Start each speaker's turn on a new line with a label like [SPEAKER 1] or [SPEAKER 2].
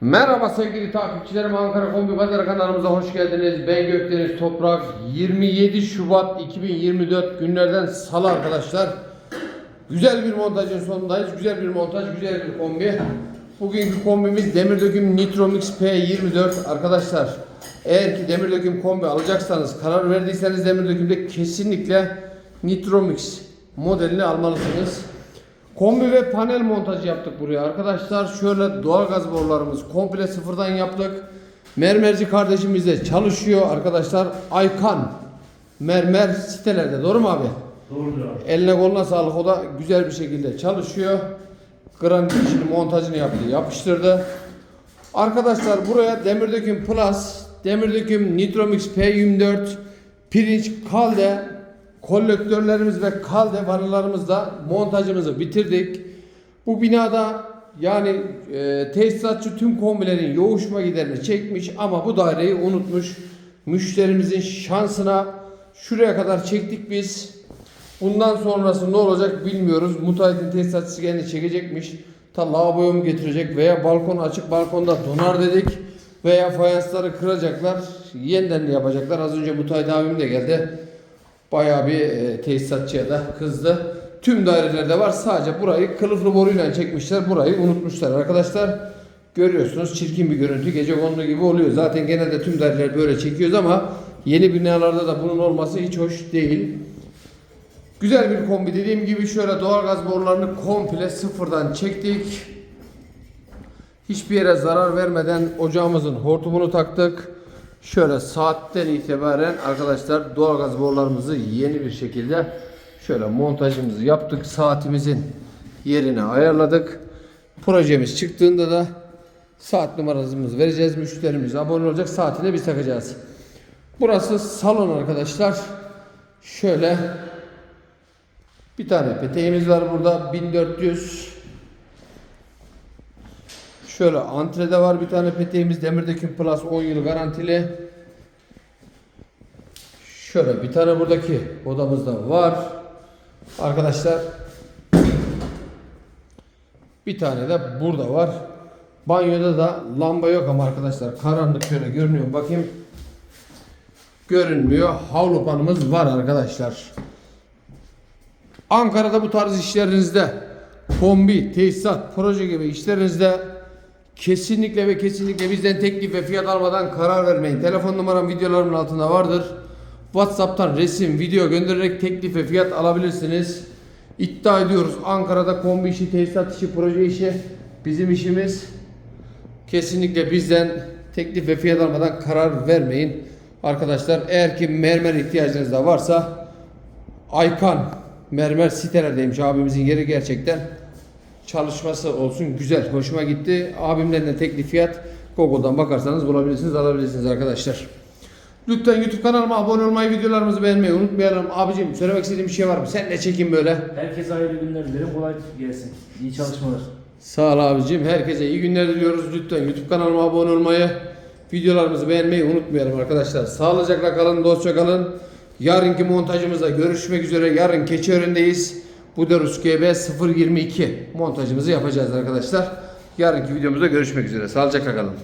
[SPEAKER 1] Merhaba sevgili takipçilerim Ankara Kombi Pazarı kanalımıza hoş geldiniz. Ben Gökdeniz Toprak. 27 Şubat 2024 günlerden salı arkadaşlar. Güzel bir montajın sonundayız. Güzel bir montaj, güzel bir kombi. Bugünkü kombimiz demir döküm Nitromix P24 arkadaşlar. Eğer ki demir döküm kombi alacaksanız, karar verdiyseniz demir dökümde kesinlikle Nitromix modelini almalısınız. Kombi ve panel montajı yaptık buraya arkadaşlar. Şöyle doğalgaz borularımız komple sıfırdan yaptık. Mermerci kardeşimiz de çalışıyor arkadaşlar. Aykan mermer sitelerde doğru mu abi?
[SPEAKER 2] Doğrudur abi.
[SPEAKER 1] Eline koluna sağlık o da güzel bir şekilde çalışıyor. Granit işini montajını yaptı yapıştırdı. Arkadaşlar buraya demir döküm plus, demir döküm Nitromix P24, pirinç, kalde, kolektörlerimiz ve kalde vanalarımızla montajımızı bitirdik. Bu binada yani e, tesisatçı tüm kombilerin yoğuşma giderini çekmiş ama bu daireyi unutmuş. Müşterimizin şansına şuraya kadar çektik biz. Bundan sonrası ne olacak bilmiyoruz. Müteahhitin tesisatçısı kendini çekecekmiş. Ta lavaboya mı getirecek veya balkon açık balkonda donar dedik. Veya fayansları kıracaklar. Yeniden yapacaklar. Az önce müteahhit abim de geldi. Bayağı bir e, tesisatçıya da kızdı. Tüm dairelerde var. Sadece burayı kılıflı boruyla çekmişler. Burayı unutmuşlar arkadaşlar. Görüyorsunuz çirkin bir görüntü. Gece kondu gibi oluyor. Zaten genelde tüm daireler böyle çekiyoruz ama yeni binalarda da bunun olması hiç hoş değil. Güzel bir kombi. Dediğim gibi şöyle doğalgaz borularını komple sıfırdan çektik. Hiçbir yere zarar vermeden ocağımızın hortumunu taktık. Şöyle saatten itibaren arkadaşlar doğalgaz borularımızı yeni bir şekilde şöyle montajımızı yaptık. Saatimizin yerine ayarladık. Projemiz çıktığında da saat numaramızı vereceğiz. Müşterimiz abone olacak. Saatine biz takacağız. Burası salon arkadaşlar. Şöyle bir tane peteğimiz var burada 1400. Şöyle antrede var bir tane peteğimiz Demirdöküm Plus 10 yıl garantili. Şöyle bir tane buradaki odamızda var. Arkadaşlar bir tane de burada var. Banyoda da lamba yok ama arkadaşlar karanlık şöyle görünüyor. Bakayım. Görünmüyor. Havlu panımız var arkadaşlar. Ankara'da bu tarz işlerinizde kombi, tesisat, proje gibi işlerinizde kesinlikle ve kesinlikle bizden teklif ve fiyat almadan karar vermeyin. Telefon numaram videolarımın altında vardır. WhatsApp'tan resim, video göndererek teklif ve fiyat alabilirsiniz. İddia ediyoruz Ankara'da kombi işi, tesisat işi, proje işi bizim işimiz. Kesinlikle bizden teklif ve fiyat almadan karar vermeyin. Arkadaşlar eğer ki mermer ihtiyacınız da varsa Aykan mermer sitelerdeymiş abimizin yeri gerçekten çalışması olsun. Güzel hoşuma gitti. Abimden de teklif fiyat. Google'dan bakarsanız bulabilirsiniz alabilirsiniz arkadaşlar. Lütfen YouTube kanalıma abone olmayı videolarımızı beğenmeyi unutmayalım. Abicim söylemek istediğim bir şey var mı? Sen de çekin böyle.
[SPEAKER 2] Herkese hayırlı günler dilerim. Kolay gelsin. İyi çalışmalar.
[SPEAKER 1] sağ ol abicim. Herkese iyi günler diliyoruz. Lütfen YouTube kanalıma abone olmayı videolarımızı beğenmeyi unutmayalım arkadaşlar. Sağlıcakla kalın dostça kalın. Yarınki montajımızda görüşmek üzere. Yarın Keçiören'deyiz Buderus GB 022 montajımızı yapacağız arkadaşlar. Yarınki videomuzda görüşmek üzere. Sağlıcakla kalın.